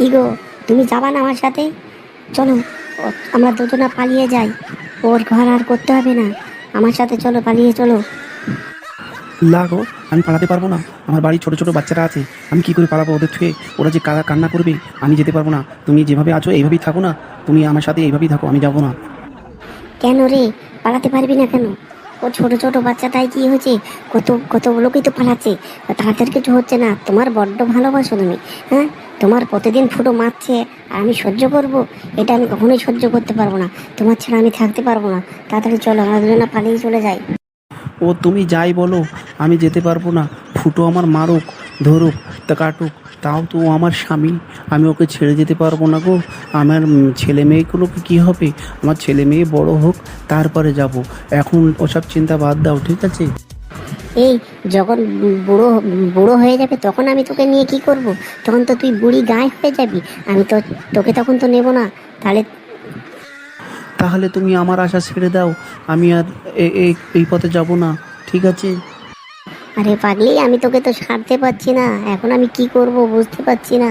কি গো তুমি যাবা না আমার সাথে? চলো আমরা দুজনা পালিয়ে যাই। ওর ঘর আর করতে হবে না। আমার সাথে চলো পালিয়ে চলো। লাগো আমি পালাতে পারব না। আমার বাড়ি ছোট ছোট বাচ্চারা আছে। আমি কি করে পালাবো ওদের থুয়ে ওরা যে কারা কান্না করবে আমি যেতে পারব না। তুমি যেভাবে আছো এইভাবেই থাকো না। তুমি আমার সাথে এইভাবেই থাকো আমি যাব না। কেন রে? পালাতে পারবি না কেন? ও ছোট ছোট বাচ্চাটাই কি হয়েছে? কত কত লোকই তো পালাচ্ছে। তাদের কিছু হচ্ছে না। তোমার বড্ড ভালোবাসো তুমি হ্যাঁ? তোমার প্রতিদিন ফুটো মারছে আর আমি সহ্য করব? এটা আমি কখনোই সহ্য করতে পারব না। তোমার ছাড়া আমি থাকতে পারব না। তাড়াতাড়ি চলো, আমরা দুজনে পালিয়ে চলে যাই। ও, তুমি যাই বলো। আমি যেতে পারব না। ফুটো আমার মারুক, ধরুক, তা কাটুক। তাও তো আমার স্বামী। আমি ওকে ছেড়ে যেতে পারব না গো। আমার ছেলে মেয়েগুলোকে কী হবে? আমার ছেলে মেয়ে বড় হোক, তারপরে যাব। এখন ওসব চিন্তা বাদ দাও, ঠিক আছে? এই যখন বুড়ো বুড়ো হয়ে যাবে তখন আমি তোকে নিয়ে কি করব? তখন তো তুই বুড়ি গায়ে হয়ে যাবি। আমি তো তোকে তখন তো নেব না। তাহলে তাহলে তুমি আমার আশা ছেড়ে দাও। আমি আর এই পথে যাব না ঠিক আছে? আরে পাগলি আমি তোকে তো ছাড়তে পারছি না। এখন আমি কি করব বুঝতে পারছি না।